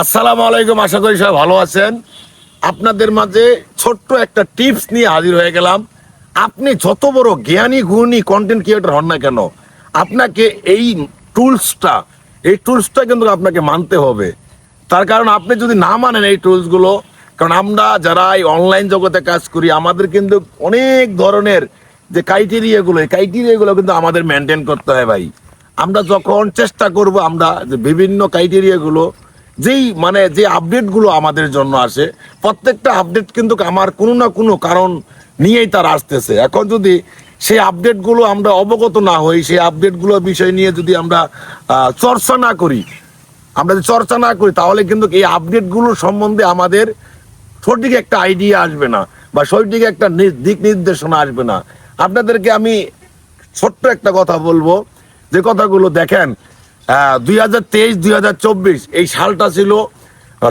আসসালামু আলাইকুম, আশা করি সবাই ভালো আছেন। আপনাদের মাঝে ছোট্ট একটা টিপস নিয়ে হাজির হয়ে গেলাম। আপনি যত বড় জ্ঞানী, গুণী কন্টেন্ট ক্রিয়েটর হন না কেন, আপনাকে এই টুলসটা এই টুলসটা কিন্তু আপনাকে মানতে হবে। তার কারণ আপনি যদি না মানেন এই টুলসগুলো, কারণ আমরা যারা এই অনলাইন জগতে কাজ করি, আমাদের কিন্তু অনেক ধরনের যে ক্রাইটেরিয়াগুলো এই ক্রাইটেরিয়াগুলো কিন্তু আমাদের মেনটেন করতে হয় ভাই। আমরা যখন চেষ্টা করব আমরা যে বিভিন্ন ক্রাইটেরিয়াগুলো যেই মানে যে আপডেটগুলো আমাদের জন্য আসে, প্রত্যেকটা আপডেট কিন্তু আমার কোনো না কোনো কারণ নিয়েই তার আসতেছে। এখন যদি সেই আপডেটগুলো আমরা অবগত না হই, সেই আপডেটগুলোর বিষয় নিয়ে যদি আমরা চর্চা না করি, আমরা যদি চর্চা না করি, তাহলে কিন্তু এই আপডেটগুলো সম্বন্ধে আমাদের সঠিক একটা আইডিয়া আসবে না, বা সঠিক একটা দিক নির্দেশনা আসবে না। আপনাদেরকে আমি ছোট্ট একটা কথা বলব। যে কথাগুলো দেখেন দুই হাজার তেইশ দুই হাজার চব্বিশ এই সালটা ছিল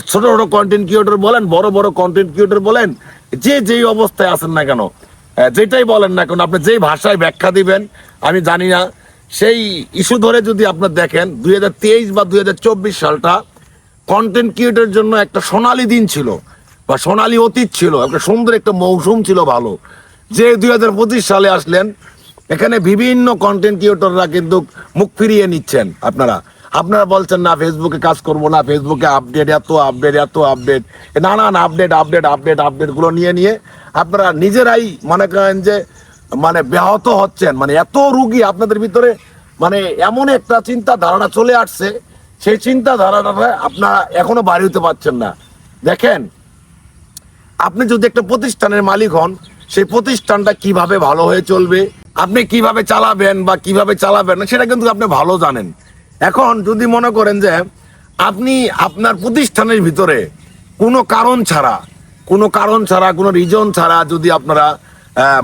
ছোট ছোট কন্টেন্ট ক্রিয়েটর বলেন বড় বড় কন্টেন্ট ক্রিয়েটর বলেন যে যেই অবস্থায় আছেন না কেন আহ, যেটাই বলেন না কেন আপনি যেই ভাষায় ব্যাখ্যা দিবেন আমি জানি না সেই ইস্যু ধরে যদি আপনার দেখেন দুই হাজার তেইশ বা দুই হাজার চব্বিশ সালটা কন্টেন্ট ক্রিয়েটের জন্য একটা সোনালী দিন ছিল বা সোনালী অতীত ছিল একটা সুন্দর একটা মৌসুম ছিল ভালো যে দুই হাজার পঁচিশ সালে আসলেন এখানে বিভিন্ন কন্টেন্ট ক্রিয়েটররা কিন্তু মুখ ফিরিয়ে নিচ্ছেন আপনারা। আপনারা বলছেন, না ফেসবুকে কাজ করব না ফেসবুকে আপডেট এত আপডেট এত আপডেট নানান আপডেট আপডেট আপডেট আপডেটগুলো নিয়ে নিয়ে আপনারা নিজেরাই মনে করেন যে মানে ব্যাহত হচ্ছেন। মানে এত রুগী আপনাদের ভিতরে মানে এমন একটা চিন্তা ধারণা চলে আসছে, সেই চিন্তা ধারণাটা আপনারা এখনও বাড়ি হতে পারছেন না। দেখেন, আপনি যদি একটা প্রতিষ্ঠানের মালিক হন, সেই প্রতিষ্ঠানটা কীভাবে ভালো হয়ে চলবে? আপনি কীভাবে চালাবেন বা কীভাবে চালাবেন না সেটা কিন্তু আপনি ভালো জানেন। এখন যদি মনে করেন যে আপনি আপনার প্রতিষ্ঠানের ভিতরে কোনো কারণ ছাড়া, কোনো কারণ ছাড়া, কোনো রিজন ছাড়া যদি আপনারা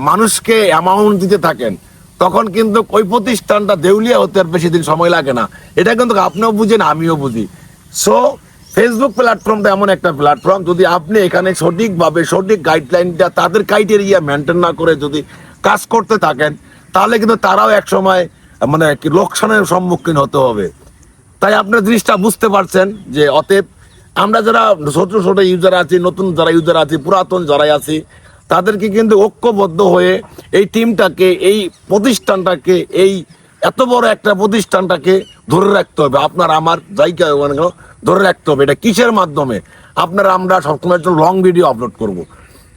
মানুষকে অ্যামাউন্ট দিতে থাকেন, তখন কিন্তু ওই প্রতিষ্ঠানটা দেউলিয়া হতে আর বেশি দিন সময় লাগে না। এটা কিন্তু আপনিও বুঝেন, আমিও বুঝি। সো ফেসবুক প্ল্যাটফর্মটা এমন একটা প্ল্যাটফর্ম যদি আপনি এখানে সঠিকভাবে সঠিক গাইডলাইনটা তাদের ক্রাইটেরিয়া মেনটেন না করে যদি কাজ করতে থাকেন, তাহলে কিন্তু তারাও এক সময় মানে কি লোকসানের সম্মুখীন হতে হবে। তাই আপনার জিনিসটা বুঝতে পারছেন যে অতএব আমরা যারা ছোট ছোট ইউজার আছি, নতুন যারা ইউজার আছি, পুরাতন যারাই আছি, তাদেরকে কিন্তু ঐক্যবদ্ধ হয়ে এই টিমটাকে এই প্রতিষ্ঠানটাকে, এই এত বড় একটা প্রতিষ্ঠানটাকে ধরে রাখতে হবে। আপনার, আমার জায়গা মানে ধরে রাখতে হবে। এটা কিসের মাধ্যমে? আপনারা, আমরা সবসময় লং ভিডিও আপলোড করব।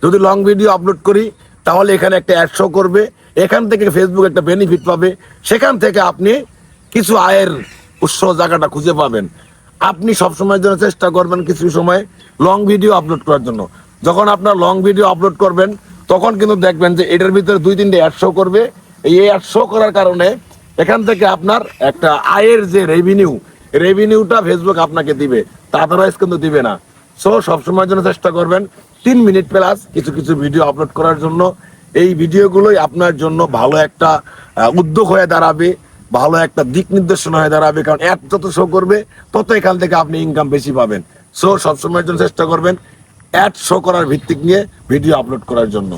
যদি লং ভিডিও আপলোড করি তাহলে এখানে একটা অ্যাড শো করবে, এখান থেকে ফেসবুক একটা বেনিফিট পাবে, সেখান থেকে আপনি কিছু আয়ের উৎস জায়গাটা খুঁজে পাবেন। আপনি সবসময়ের জন্য চেষ্টা করবেন কিছু সময় লং ভিডিও আপলোড করার জন্য। যখন আপনার লং ভিডিও আপলোড করবেন, তখন কিন্তু দেখবেন যে এটার ভিতরে দুই তিনটে অ্যাড শো করবে। এই অ্যাড শো করার কারণে এখান থেকে আপনার একটা আয়ের যে রেভিনিউ রেভিনিউটা ফেসবুক আপনাকে দিবে। তা আদারওয়াইজ কিন্তু দিবে না। সো সবসময়ের জন্য চেষ্টা করবেন তিন মিনিট প্লাস কিছু কিছু ভিডিও আপলোড করার জন্য। এই ভিডিওগুলোই আপনার জন্য ভালো একটা উদ্যোগ হয়ে দাঁড়াবে, ভালো একটা দিক নির্দেশনা হয়ে দাঁড়াবে, কারণ অ্যাড যত শো করবে, তত এখান থেকে আপনি ইনকাম বেশি পাবেন। সো সবসময়ের জন্য চেষ্টা করবেন অ্যাড শো করার ভিত্তিক নিয়ে ভিডিও আপলোড করার জন্য।